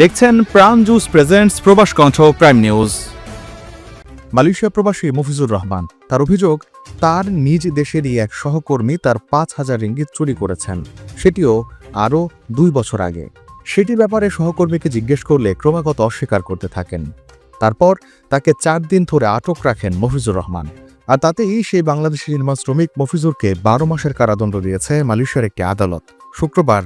দেখছেন প্রাণ juice presents প্রবাস কণ্ঠ প্রাইম নিউজ মালয়েশিয়া প্রবাসী মফিজুর রহমান, তার অভিযোগ, তার নিজ দেশেরই এক সহকর্মী তার পাঁচ হাজার রিঙ্গিত চুরি করেছেন। সেটিও আরও দুই বছর আগে। সেটির ব্যাপারে সহকর্মীকে জিজ্ঞেস করলে ক্রমাগত অস্বীকার করতে থাকেন। তারপর তাকে চার দিন ধরে আটক রাখেন মফিজুর রহমান। আর তাতেই সেই বাংলাদেশি নির্মাণ শ্রমিক মফিজুরকে বারো মাসের কারাদণ্ড দিয়েছে মালয়েশিয়ার একটি আদালত। শুক্রবার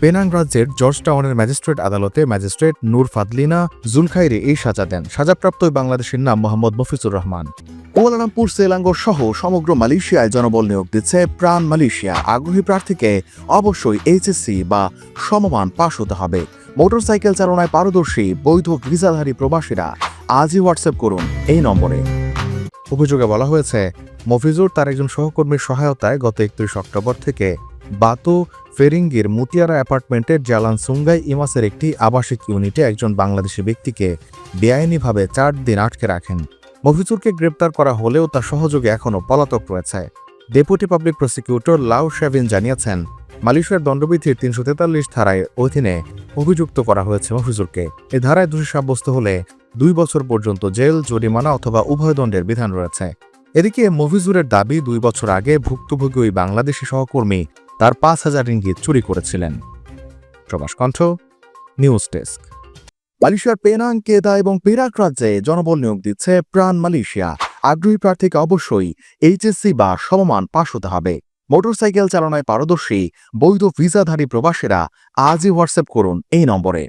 পেনাং রাজ্যের জর্জ টাউনের ম্যাজিস্ট্রেট আদালতে ম্যাজিস্ট্রেট নূর ফাদলিনা জুলখাইরে এই সাজা দেন। সাজাপ্রাপ্ত ওই বাংলাদেশের নাম Mohammad Mofizur Rahman. Kuala Lumpur Selangor সহ সমগ্র মালয়েশিয়ায় জনবল নিয়োগ দিচ্ছে প্রাণ মালয়েশিয়া। আগ্রহী প্রার্থীকে অবশ্যই এইচএসসি বা সমমান পাশ হতে হবে। মোটরসাইকেল চালনায় পারদর্শী, বৈধ ভিসাধারী প্রবাসীরা আজই হোয়াটসঅ্যাপ করুন এই নম্বরে। অভিযোগে বলা হয়েছে, মফিজুর তার একজন সহকর্মীর সহায়তায় গত একত্রিশ অক্টোবর থেকে বাতো ফেরিঙ্গির মুতিয়ারা অ্যাপার্টমেন্টের জালান সুঙ্গাই ইমাসের একটি আবাসিক ইউনিটে একজন বাংলাদেশি ব্যক্তিকে বেআইনিভাবে চার দিন আটকে রাখেন। মফিজুরকে গ্রেপ্তার করা হলেও তার সহযোগে এখনও পলাতক রয়েছে। ডেপুটি পাবলিক প্রসিকিউটর লাউ শেভিন জানিয়েছেন, মালয়েশিয়ার দণ্ডবিধির তিনশো তেতাল্লিশ ধারায় অধীনে অভিযুক্ত করা হয়েছে মফিজুরকে। এ ধারায় দোষী সাব্যস্ত হলে দুই বছর পর্যন্ত জেল, জরিমানা অথবা উভয় দণ্ডের বিধান রয়েছে। এদিকে মফিজুরের দাবি, দুই বছর আগে ভুক্তভোগী ওই বাংলাদেশি সহকর্মী তার পাঁচ হাজার ইঙ্গিত চুরি করেছিলেন। Probash Kantha, news desk. মালয়েশিয়ার পেনাং, কেদা এবং পেরাক রাজ্যে জনবল নিয়োগ দিচ্ছে প্রাণ মালয়েশিয়া। আগ্রহী প্রার্থীকে অবশ্যই এইচএসসি বা সমমান পাশ হতে হবে। মোটরসাইকেল চালনায় পারদর্শী, বৈধ ভিসাধারী প্রবাসীরা আজই হোয়াটসঅ্যাপ করুন এই নম্বরে।